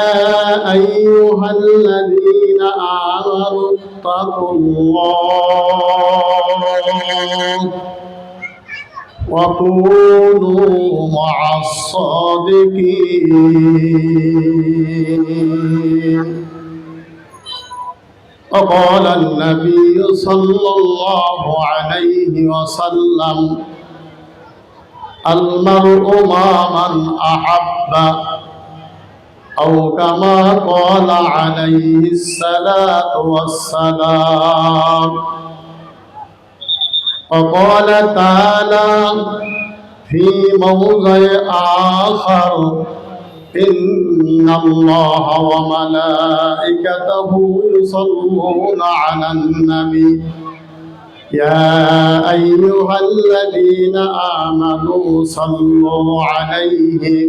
أيها الذين آمنوا اتقوا الله وكونوا مع الصادقين. وقال النبي صلى الله عليه وسلم المرء مع من أحب أو كما قال عليه الصلاة والسلام. وقال تعالى في موضع آخر إن الله وملائكته يصلون على النبي. يا أيها الذين آمنوا صلوا عليه.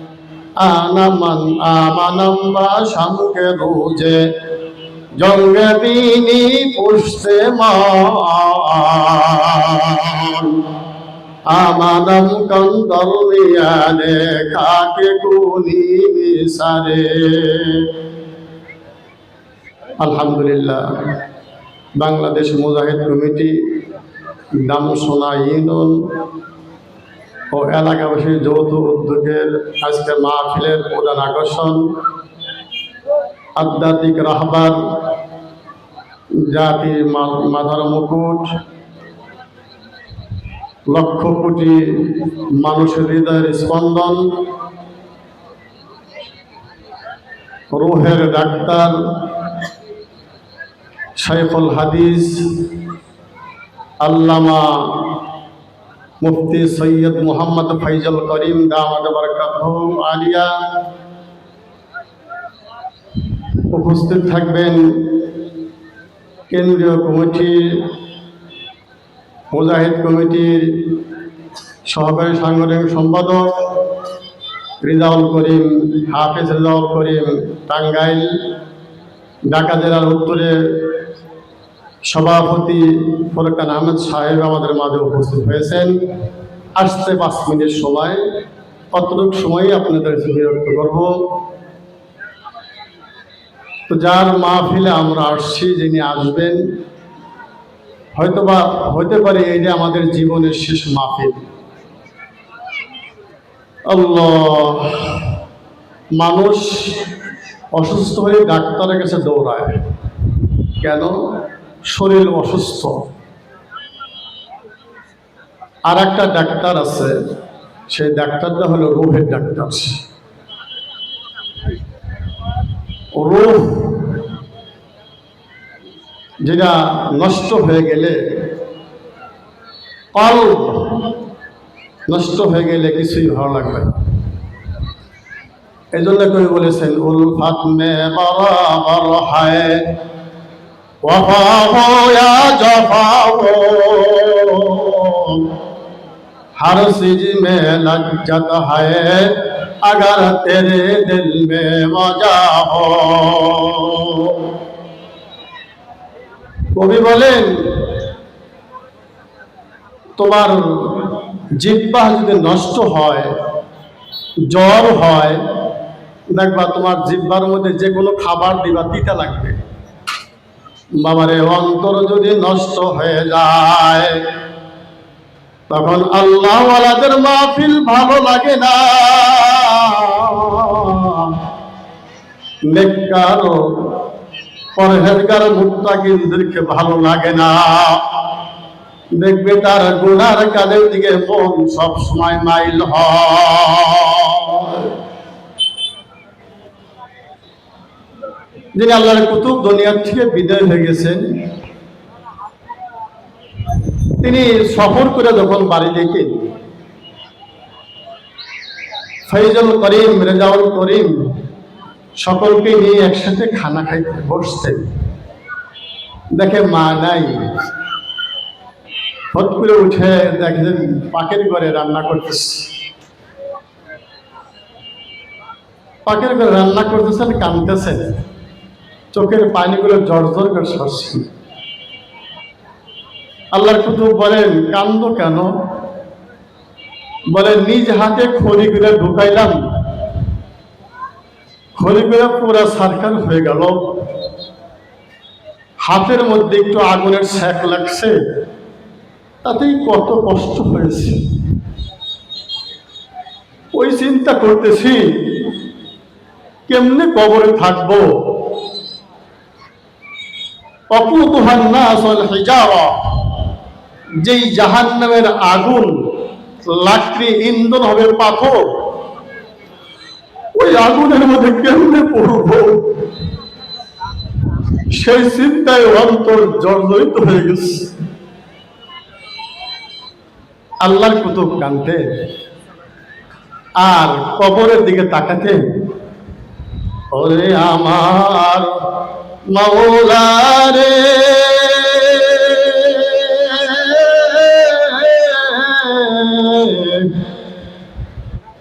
জঙ্গে দিনী পুষতে মান। আমানম কন্দল মিয়ানে কাকে কুনি মিসারে আলহামদুলিল্লাহ, বাংলাদেশ মুজাহিদ কমিটি দামসোনা ইউনিয়ন ও এলাকাবাসীর যৌথ উদ্যোগের আজকে মাহফিলের প্রধান আকর্ষণ। আধ্যাত্মিক রাহবার জাতির মাথার মুকুট, লক্ষ কোটি মানুষের হৃদয়ের স্পন্দন, রোহের ডাক্তার শাইফুল হাদিস, আল্লামা মুফতি সৈয়দ মোহাম্মদ ফাইজল করিম দামাদ বরকাতুম আলিয়া। উপস্থিত থাকবেন কেন্দ্রীয় কমিটির, মুজাহিদ কমিটির সহকারী সাংগঠনিক সম্পাদক রিজাউল করিম, হাফেজ রিজাউল করিম টাঙ্গাইল, ঢাকা জেলার উত্তরে সভাপতি ফরকান আহমেদ সাহেব আমাদের মাঝে উপস্থিত হয়েছেন। আসতে পাঁচ মিনিট সময়। কতটুকু সময় আপনাদের বিরক্ত করব? তো যার মাহফিলে আমরা আসছি, যিনি আসবেন, হয়তোবা হতে পারে এই যে আমাদের জীবনের শেষ মাহফিল। মানুষ অসুস্থ হয়ে ডাক্তারের কাছে দৌড়ায়। কেন? শরীর অসুস্থ। আর একটা ডাক্তার আছে, সেই ডাক্তারটা হলো রোহের ডাক্তার। রোহ যেটা নষ্ট হয়ে গেলে কল নষ্ট হয়ে গেলে কিছুই ভালো লাগবে এই জন্য কবি বলেছেন উলফাত মে বরাবর হায়। وفاه يا جفاه ہر چیز میں لجت ہے اگر تیرے دل میں কবি বলেন, তোমার জিব্বা যদি নষ্ট হয়, জ্বর হয়, দেখবা তোমার জিব্বার মধ্যে যে কোনো খাবার দিবা, তিতা লাগবে। বাবারে, অন্তর যদি নষ্ট হয়ে যায়, তখন আল্লাহওয়ালাদের মাহফিল ভালো লাগে না। নেককার পরহেজগার মুত্তাকিনদেরকে ভালো লাগে না। দেখবে তার গুনার কাজের দিকে মন সব সময় মাইল হয়। যিনি আল্লাহর কুতুব দুনিয়ার থেকে বিদায় হয়ে গেছেন, তিনি সফর করে যখন বাড়ি দেখে ফৈজুল করিম, রেজাউল করিম সকলকে নিয়ে একসাথে খানা খাইতে বসতেন দেখে মা নাই। হট করে উঠে দেখেন পাকের ঘরে রান্না করতেছে। পাকের ঘরে রান্না করতেছেন কাঁদতেছেন চোখের পানিগুলো জড় করে সরছে। আল্লাহর কুতুব বলেন, কান্দ কেন? বলে, নিজ হাতে খড়ি করে ঢুকাইলাম। খড়ি করে পুরা সার্কাল হয়ে গেল। হাতের মধ্যে একটু আগুনের ছ্যাক লাগছে। তাতেই কত কষ্ট হয়েছে। ওই চিন্তা করতেছি, কেমনে কবরে থাকব? যেই জাহান্নামের আগুন, লাকড়ি ইন্ধন হবে পাথর, ওই আগুনের মধ্যে কেমনে পড়ব? সেই চিন্তায় অন্তর জর্জরিত হয়ে গেছে। আল্লাহর কুতুব কানতে আর কবরের দিকে তাকাতে, ওরে আমার মৌলারে।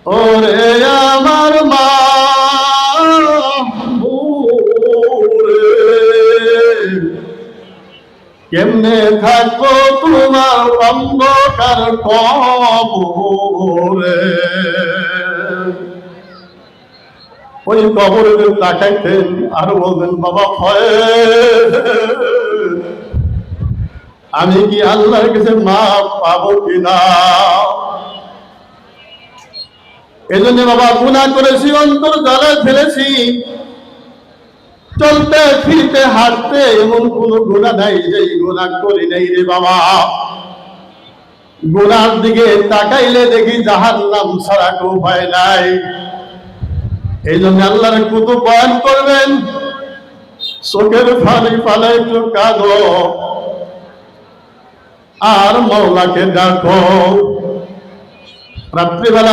ওরে আমার মা কেমনে থাকব তোমার অন্ধকার কবরে? ওই কবরে তাকাইতেন আর বলবেন, বাবা, ভয়। আমি কি আল্লাহর কাছে মা পাবো কিনা? এই জন্য বাবা গুণা করেছি, অন্তর জ্বালায় ফেলেছি। চলতে, ফিরতে, হাঁটতে এমন কোন গুণা নাই যে গুণা করি নাই রে বাবা। গুণার দিকে তাকাইলে দেখি জাহান নাম ছাড়া উপায় নাই। এই জন্য আল্লাহর কুতু বয়ান করবেন, চোখের ফালি ফালে একটু কাঁদো, আর মৌলাকে ডাকো। রাত্রিবেলা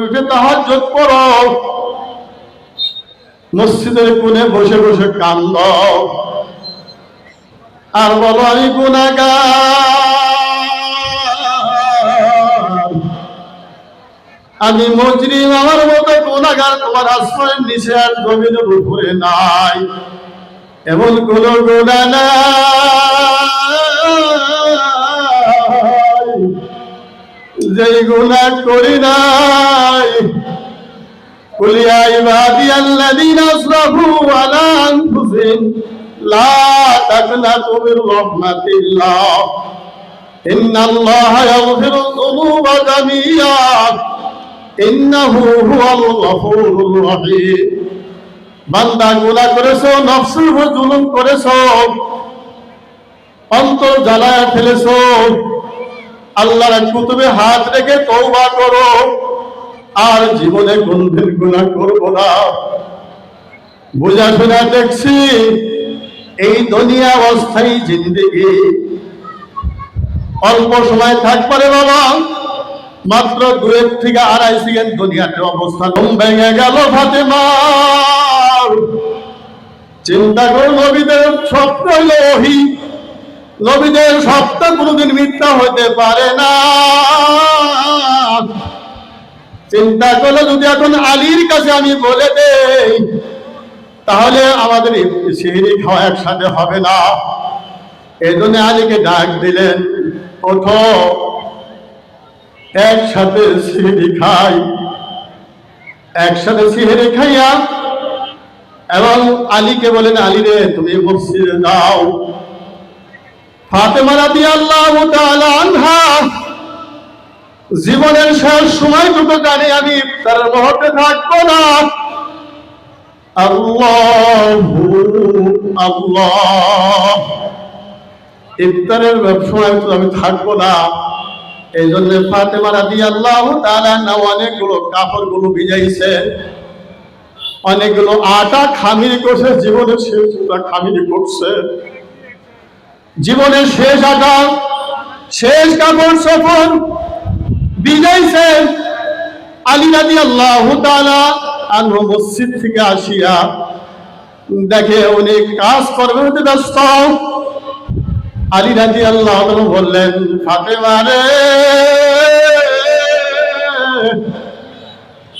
উঠে তাহার যোগ করো মসজিদের কোণে বসে বসে কান্দ। আর বলো, আমি গুণাগার আমি মজরি আমার মতো গোনাগার তোমার আশ্রয়ের নিচে আর জমিনের উপরে নাই। এমন কোন গোনা নাই যে গোনা করি নাই। কুলিয়া ইবাদি আল্লাযীনা আসরাফু আলা আনফুসিহিম, লা তাকনাতু মির রাহমাতিল্লাহ। ইন্নাল্লাহা ইয়াগফিরুল যুনুবা জামিয়া। ইন্নাহু হুয়াল রহিম। বান্দা গুনাহ করেছ জুলুম করেছ, অন্তর জ্বালায় ফেলেছো। আল্লাহর কুতুবে হাত রেখে তওবা করো, আর জীবনে কোনদিন গুনাহ করব না। বুঝা শুনা দেখছি, এই দুনিয়া অস্থায়ী জিন্দেগি। অল্প সময় থাকবারে বাবা মাত্র দুয়ের থেকে আড়াই সেকেন্ড দুনিয়াতে অবস্থান। ভেঙে গেল ফাতেমা। চিন্তা করো, নবীদের স্বপ্ন ওহি। নবীদের স্বপ্ন কোনোদিন মিথ্যা হতে পারে না। চিন্তা করলে যদি এখন আলীর কাছে আমি বলে দেই, তাহলে আমাদের সিঁড়ি খাওয়া একসাথে হবে না। এই জন্য আলীকে ডাক দিলেন, ওঠো। একসাথে সিঁড়ি খাই। একসাথে সিঁড়ি খাইয়া এবং আলীকে বলেন, আলী রে, তুমি মসজিদে যাও। ফাতেমা রাদিয়াল্লাহু তাআলা আনহা জীবনের শেষ সময়টুকু জানি, আমি তার মুহূর্তে থাকব না। আল্লাহ আল্লাহ। ইফতারের তো আমি থাকব না। এই জন্য ফাতেমা রাদি আল্লাহ না অনেকগুলো কাপড়গুলো ভিজাইছে। অনেকগুলো আটা খামিরি করছে জীবনের শেষ খামিরি করছে। জীবনের শেষ আটা, শেষ কাপড় সফর বিজাইছে আলী রাজি আল্লাহ আনহু মসজিদ থেকে আসিয়া দেখে উনি কাজ করবে হতে ব্যস্ত। আলী রাজি আল্লাহ বললেন, ফাতেমা রে,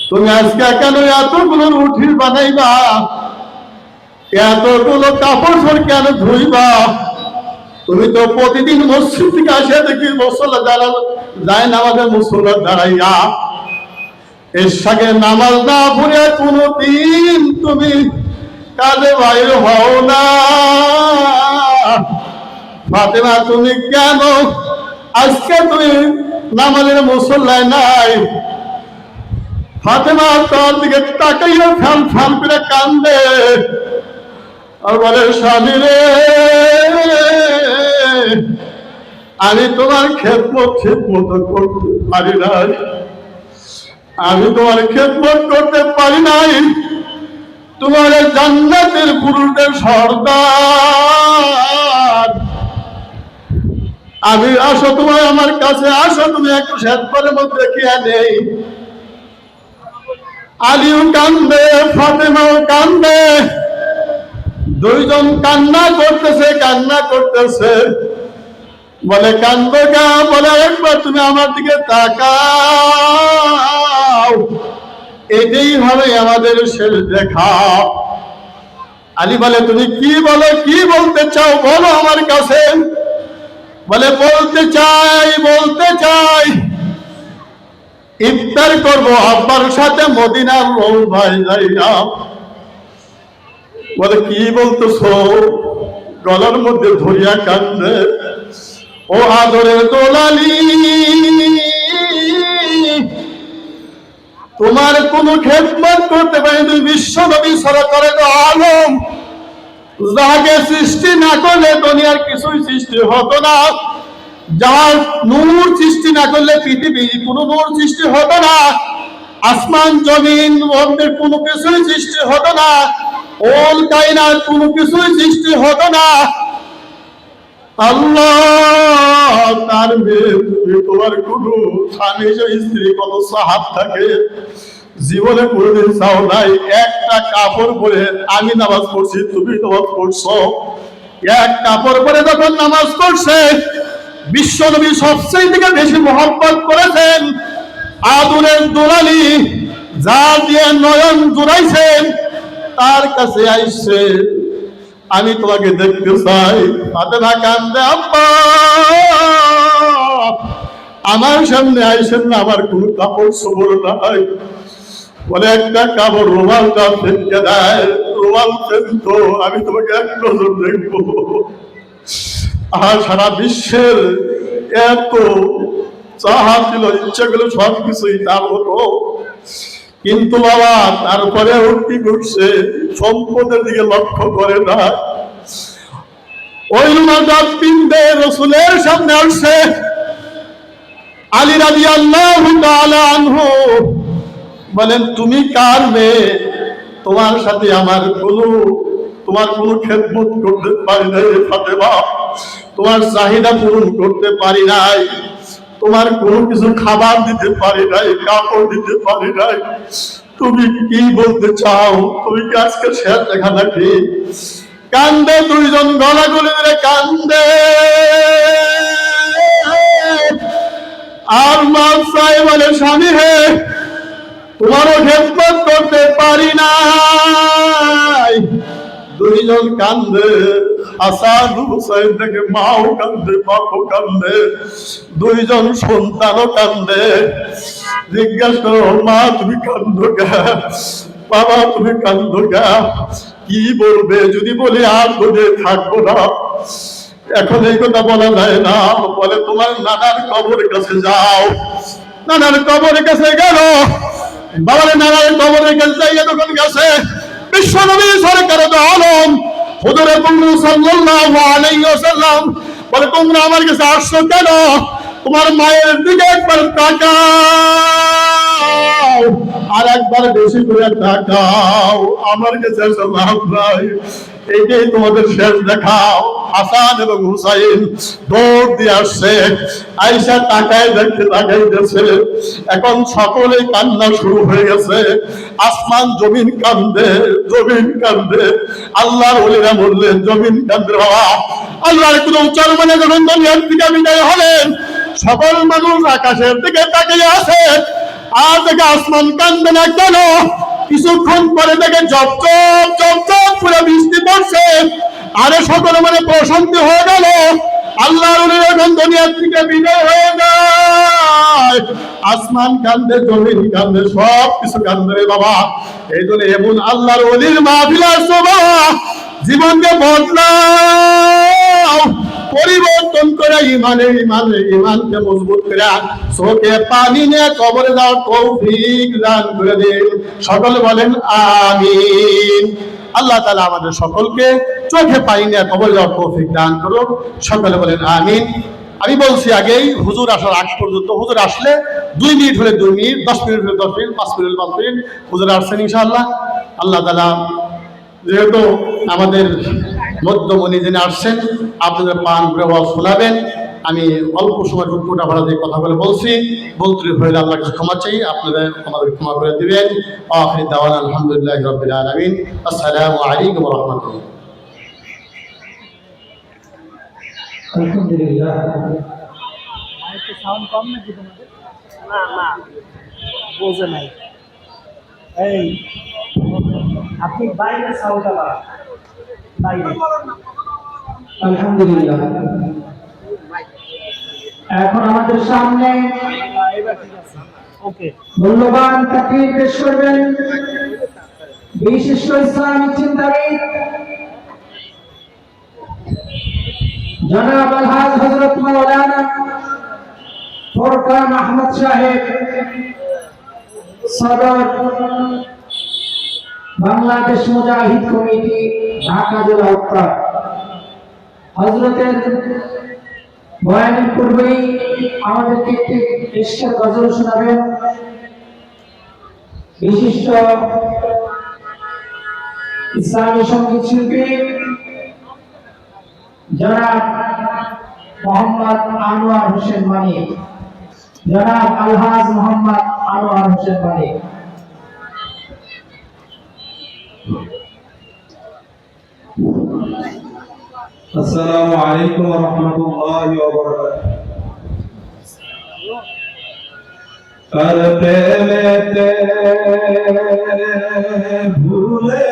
তুমি আজকে কেন এতগুলো রুটি বানাইবা? এতগুলো কাপড় কেন ধুইবা? তুমি তো প্রতিদিন মসজিদ থেকে আসে দেখি মুসল্লা দাঁড়াল যায় নামাজের মুসল্লা দাঁড়াইয়া এর সাথে নামাজ না পড়ে কোনদিন তুমি কাজে বাইরে হও না। ফাতেমা, তুমি কেন? আজকে তুমি নামাজের মুসল্লায় নাই? ফাতেমা তার দিকে তাকাইয়া ফ্যান ফ্যান করে কান্দে। আর বলে, স্বামী রে, আমি তোমার খেদমত ঠিক মতো করতে পারি নাই। আমি তোমার খেদমত করতে পারি নাই। তোমার জান্নাতের পুরুষদের সর্দার আমি আসো তোমার আমার কাছে আসো, তুমি একটু শ্বেতপরের মধ্যে কে নেই আলিও কান্দে, ফাতেমাও কান্দে, দুইজন কান্না করতেছে কান্না করতেছে। বলে, কান্দো গা? বলে, একবার তুমি আমার দিকে তাকাও। এটাই হবে আমাদের শেষ দেখা। আলী বলে, তুমি কি বলো, কি বলতে চাও? বলো আমার কাছে। বলে, বলতে চাই বলতে চাই। ইফতার করব আব্বার সাথে, মদিনার রোল ভাই যাইয়া বলে, কি বলতেছো? গলার মধ্যে ধরিয়া কান্দে। ও আদরের দোলালি, তোমার কোন খেদমত করতে পারি তুমি বিশ্ব নবী সরা করে তো আলম যাকে সৃষ্টি না করলে দুনিয়ার কিছুই সৃষ্টি হতো না। যার নূর সৃষ্টি না করলে পৃথিবী কোনো নূর সৃষ্টি হতো না। আসমান, জমিন মন্দির কোনো কিছুই সৃষ্টি হতো না। ওল কায়নাত কোনো কিছুই সৃষ্টি হতো না। আল্লাহ তার মেয়ে তোমার কোন স্বামী স্ত্রী কত সাহাব থাকে জীবনে কোনোদিন চাও নাই। একটা কাপড় পরে আমি নামাজ পড়ছি, তুমি নামাজ পড়ছো। এক কাপড় পরে যখন নামাজ পড়ছে বিশ্বনবী সবচেয়ে থেকে বেশি মহব্বত করেছেন আদুরের দুলালি যা দিয়ে নয়ন জুড়াইছেন, তার কাছে আইসে, আমি তোমাকে দেখতে চাই। হাতে না কান্দে আমার সামনে আইসেন না, আমার কোনো কাপড় সবর নাই। বলে একটা কাপড় রুমালটা দেয়, রুমাল আমি তোমাকে এক নজর আর সারা বিশ্বের এত চাহা ছিল, ইচ্ছা গুলো সব কিছুই তার হতো। কিন্তু বাবা, তারপরে উঠতি করছে সম্পদের দিকে লক্ষ্য করে না। ওই মাজার পিন্দে রসুলের সামনে আসছে। আলী রাজি আল্লাহ আনহু। বলেন, তুমি কার মেয়ে? তোমার সাথে আমার কোনো, তোমার কোনো খেদমত করতে পারি নাই ফাতেমা। তোমার চাহিদা পূরণ করতে পারি নাই। তোমার কোনো কিছু খাবার দিতে পারি নাই, কাপড় দিতে পারি নাই। তুমি কি বলতে চাও? তুমি কি আজকে শেষ দেখা নাকি কান্দে দুইজন গলা গলে ধরে কান্দে। আর মা সাহেব বলে, স্বামী হে তোমারও খেদমত করতে পারি নাই। দুইজন কান্দে হাসান হুসাইন থেকে মাও কান্দে, বাপও কান্দে, দুইজন সন্তানও কান্দে। জিজ্ঞাসা করো, মা, তুমি কান্দো বাবা, তুমি কান্দো কি? বলবে? যদি বলি, আর বোধে থাকব না। এখন এই কথা বলা যায় না। বলে, তোমার নানার কবরের কাছে যাও। নানার কবরের কাছে গেল। বাবার নারায়ণ কবরের কাছে যাইয়া তখন গেছে বিশ্বনবী সরকার আলম, হুজুরে কুমরু সাল্লাল্লাহু আলাইহি ওয়াসাল্লাম বলে, তোমরা আমার কাছে আসছো কেন? তোমার মায়ের দিকে একবার তাকাও, আর একবার বেশি করে তাকাও, আমার কাছে লাভ নাই এইটাই তোমাদের শেষ দেখাও। হাসান এবং হুসাইন দৌড় দিয়ে আসছে। আইসা তাকায় এখন সকলেই কান্না শুরু হয়ে গেছে। আসমান জমিন কান্দে জমিন কান্দে। আল্লাহর ওলিরা বললেন, জমিন কান্দে বাবা আল্লাহর কোন মানে যখন বিদায় হলেন, সকল মানুষ আকাশের দিকে তাকিয়ে আছে। আর দেখে আসমান কান্দে না কেন? কিছুক্ষণ পরে দেখে জপ জপ জপ জপ করে বৃষ্টি পড়ছে। আরে সকল মানে প্রশান্তি হয়ে গেল। আল্লাহর এখন দুনিয়ার থেকে বিদায় হয়ে যায়। আসমান কান্দে, জমিন কান্দে সব কিছু কান্দে বাবা। এই জন্য এমন আল্লাহর অলির মাহফিল আসছো বাবা জীবনকে বদলাও, পরিবর্তন করে ইমানে ইমানে ইমানকে মজবুত করে চোখে পানি নিয়ে কবরে দাও তৌফিক দান করে দিন। সকলে বলেন, আমিন। আল্লাহ তাআলা আমাদের সকলকে চোখে পানি নিয়ে কবরে দেওয়ার তৌফিক দান করুন সকলে বলেন, আমিন। আমি বলছি আগেই, হুজুর আসার আগ পর্যন্ত হুজুর আসলে দুই মিনিট হলে দুই মিনিট, দশ মিনিট হলে দশ মিনিট, পাঁচ মিনিট হলে পাঁচ মিনিট। হুজুর আসছেন ইনশাআল্লাহ। আল্লাহ তালা যেহেতু আমাদের মধ্যমণি যিনি আসছেন আপনাদের পান করে ওয়াজ শোনাবেন আমি অল্প সময় রুকুটা ভাড়া দিয়ে কথা বলে বলছি। বলতে হয়ে আল্লাহ কাছে ক্ষমা চাই আপনারা আমাদের ক্ষমা করে দিবেন। আখির দাওয়ান আলহামদুলিল্লাহ রবিল আলমিন। আসসালামু আলাইকুম রহমতুল্লাহ। আলহামদুলিল্লাহ। একটু সাউন্ড কম নাকি তোমাদের? না না বোঝে নাই। এই আপনি বাইরে সাউন্ড আবার বাইরে। আলহামদুলিল্লাহ। এখন আমাদের সামনে মূল্যবান তাকরির পেশ করবেন বিশিষ্ট ইসলামিক চিন্তাবিদ জনাব আলহাজ হজরত মাওলানা ফোরকান আহমদ সাহেব সদর বাংলাদেশ মুজাহিদ কমিটি, ঢাকা জেলা উত্তর। হজরতের বয়ানের পূর্বেই আমাদেরকে একটি ইশকের গজল শোনাবেন। বিশিষ্ট ইসলামী সংগীত শিল্পী জনাব মোহাম্মদ আনোয়ার হোসেন মানিক। জনাব আলহাজ মোহাম্মদ আনোয়ার হোসেন মানিক। السلام عليكم ورحمة الله وبركاته. करते लेते भूले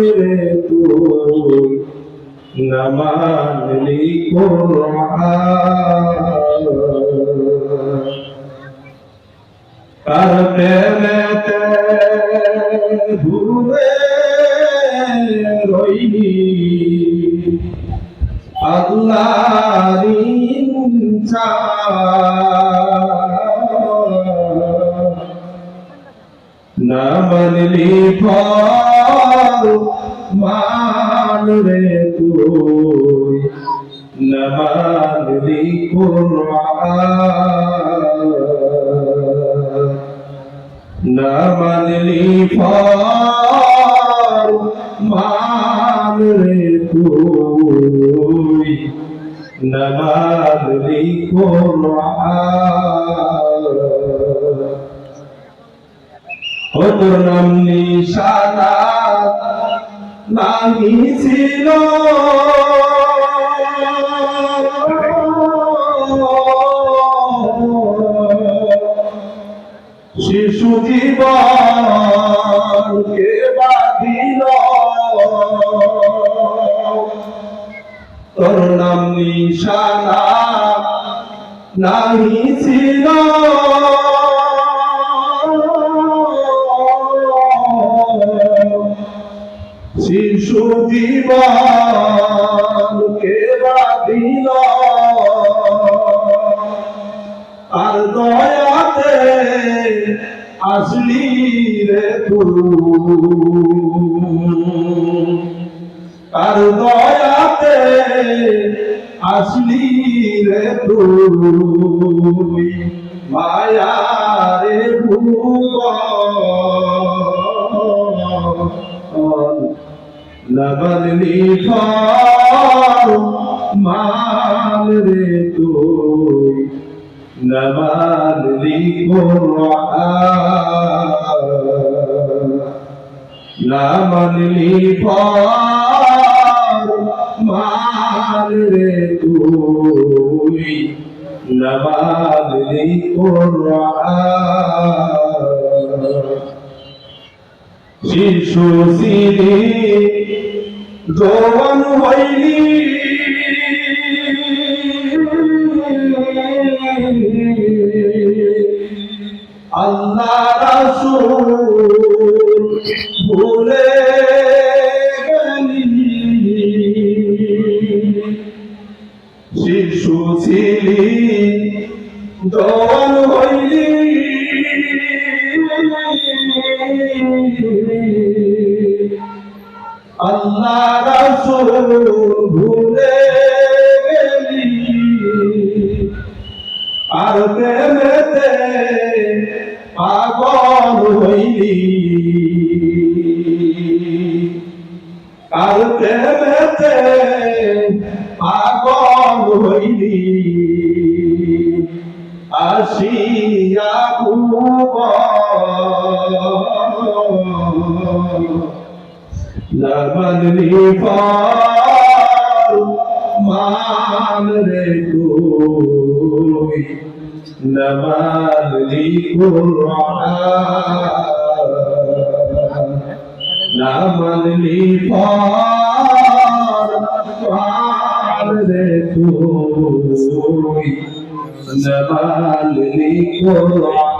মানরে তুই না মানলি কোরআন কার প্রেমেতে ভুলে রইলি? ফল মান শিশু জীবন কে বাঁধিল? তোর নাম নিশানা নাহি ছিল। শিশু জীবন আর দয়াতে আসলি রে তুই মায়া রে ভুবন লবলি মাল রে তুই লবলি কোরআন নামলি ফর মাল রে তুই। নমালি কোরআন। শিশু সিরি জোয়ান হইলি। আল্লাহ রাসূল ভুলে শিশু ছিলি দল হইলি। আল্লাহ রাসূল পার মান রে তুই নমালি কুরআন নামলি পার মান রে নমালি কুরআন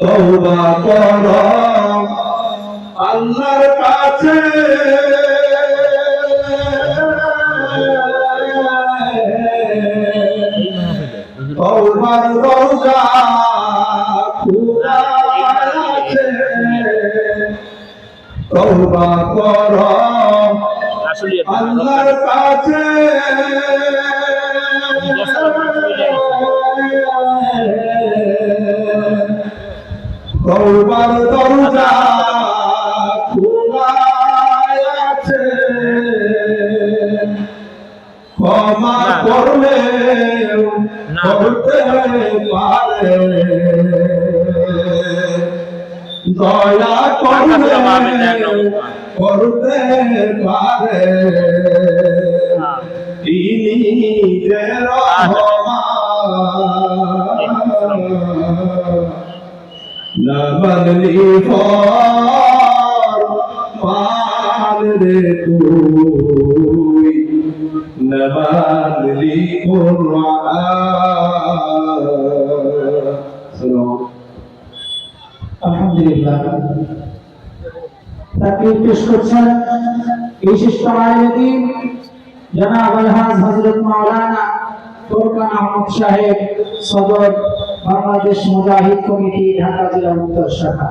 তওবা কর আল্লাহর কাছে। তওবার রোজা খোলা আছে তওবা কর। আল্লাহর কাছে। তওবার দরজা করলে করতে পারে দয়া করলে করতে পারে। তিনি যে রহমান নবলি ফর রে তুই। আলহামদুলিল্লাহ। তাকে পেশ করছেন বিশিষ্ট আয়োদিন জনাব বাংলাদেশ মুজাহিদ কমিটি ঢাকা জেলা উত্তর শাখা।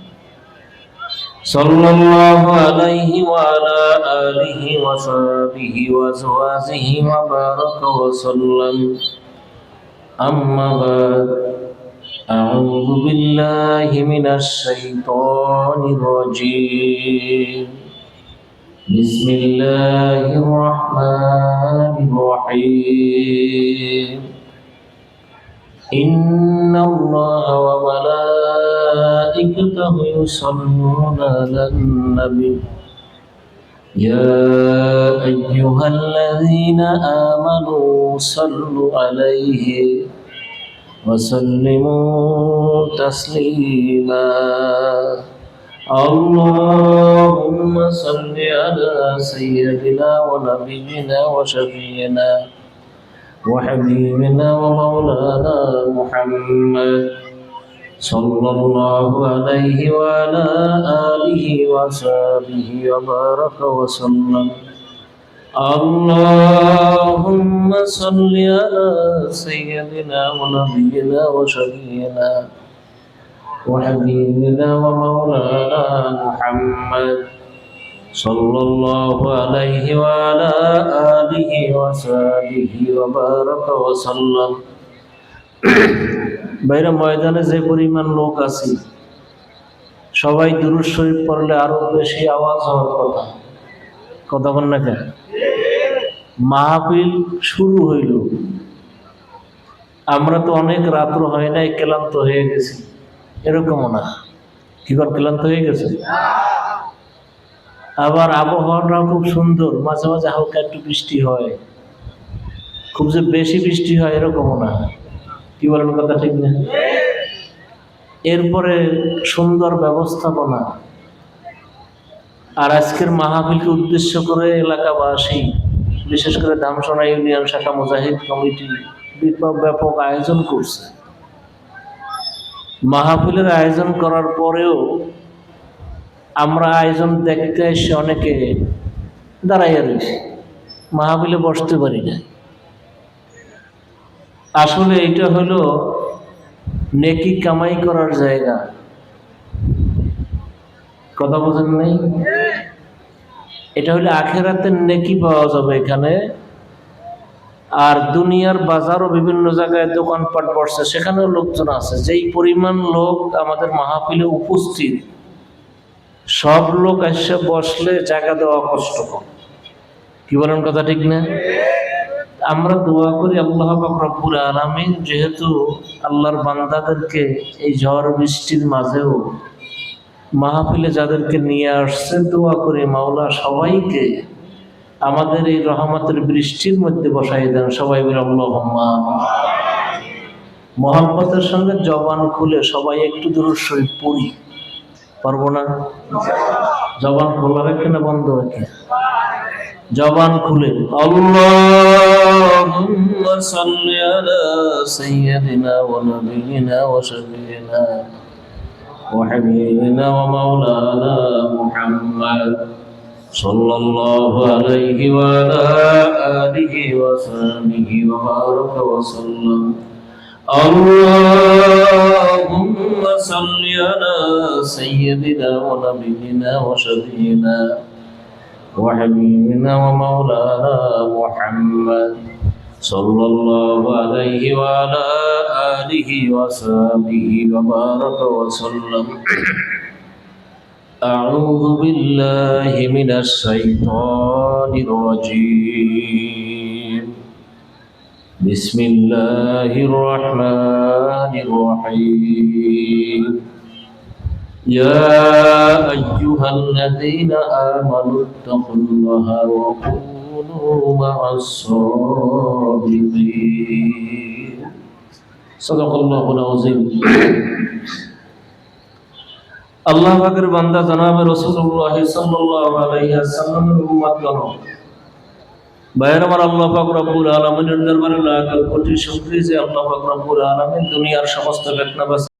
صلى الله عليه وعلى آله وصحبه وأزواجه وبارك وسلم أما بعد أعوذ بالله من الشيطان الرجيم بسم الله الرحمن الرحيم إن الله وملائكته يصلون على النبي. يا أيها الذين آمنوا صلوا عليه وسلموا تسليما. اللهم صل على سيدنا ونبينا وشفينا وحبيبنا ومولانا محمد. صلى الله عليه وعلى آله وصحبه وبارك وسلم. اللهم صل على سيدنا ونبينا وشفينا وحبيبنا ومولانا محمد صلى الله عليه وعلى آله وصحبه وبارك وسلم. বাইরে ময়দানে যে পরিমাণ লোক আছে, সবাই দুরুদ শরীফ পড়লে আরও বেশি আওয়াজ হওয়ার কথা। বল না কেন? মাহফিল শুরু হইল। আমরা তো অনেক রাত্র হয় নাই, ক্লান্ত হয়ে গেছি। এরকমও না। কি কর ক্লান্ত হয়ে গেছে? আবার আবহাওয়াটাও খুব সুন্দর, মাঝে মাঝে হালকা একটু বৃষ্টি হয়। খুব যে বেশি বৃষ্টি হয় এরকমও না। কি বলেন কথা ঠিক না? এরপরে সুন্দর ব্যবস্থাপনা। আর আজকের মাহফিলকে উদ্দেশ্য করে এলাকাবাসী, বিশেষ করে দামসোনা ইউনিয়ন শাখা মুজাহিদ কমিটি ব্যাপক আয়োজন করছে। মাহফিলের আয়োজন করার পরেও আমরা আয়োজন দেখতে এসে অনেকে দাঁড়াইয়া রয়েছি। মাহফিলে বসতে পারি না আসলে এটা হলো নেকি কামাই করার জায়গা। কথা বোঝেন নাই? এটা হলো আখেরাতের নেকি পাওয়া যাবে এখানে। আর দুনিয়ার বাজারও বিভিন্ন জায়গায় দোকানপাট বসছে সেখানেও লোকজন আছে। যেই পরিমাণ লোক আমাদের মাহফিলে উপস্থিত, সব লোক এসে বসলে জায়গা দেওয়া কষ্টকর। কি বলেন কথা ঠিক না? আমরা দোয়া করি আল্লাহ রব্বুল আলামিন, যেহেতু আল্লাহর বান্দাদেরকে এই ঝড় বৃষ্টির মাঝেও মাহফিলে যাদেরকে নিয়ে আসছে, দোয়া করে মাওলা সবাইকে আমাদের এই রহমতের বৃষ্টির মধ্যে বসাই দেন। সবাই বলে আল্লাহুম্মা মহব্বতের সঙ্গে জবান খুলে সবাই একটু দূর পড়ি। পারব না? জবান খোলা রেখে না, বন্ধ রেখে জবান খুলে আল্লাহুম্মা সাল্লি আলা সাইয়্যিদিনা ওয়া নাবিয়িনা ওয়া শাফিইনা ওয়া হাবিবিনা ওয়া মাওলানা মুহাম্মদ সাল্লাল্লাহু আলাইহি ওয়া আলা আলিহি ওয়া সাহবিহি ওয়া বারাকা ওয়া সাল্লাম اللهم صل على سيدنا ونبينا وشفينا وحبيبنا ومولانا محمد صلى الله عليه وعلى آله وصحبه وبارك وسلم. أعوذ بالله من الشيطان الرجيم. بسم الله الرحمن الرحيم. يا أيها الذين آمنوا اتقوا الله وكونوا مع الصادقين صدق الله العظيم আল্লাহ পাকের বান্দা জনাবে রাসূলুল্লাহ সাল্লাল্লাহু আলাইহি ওয়াসাল্লামের উম্মতগণ ভাইয়ের আমার আল্লাহ পাক রব্বুল আলামিনের দরবারে লাখ কোটি শুকরিয়া যে আল্লাহ পাক রব্বুল আলামিন দুনিয়ার সমস্ত বেদনা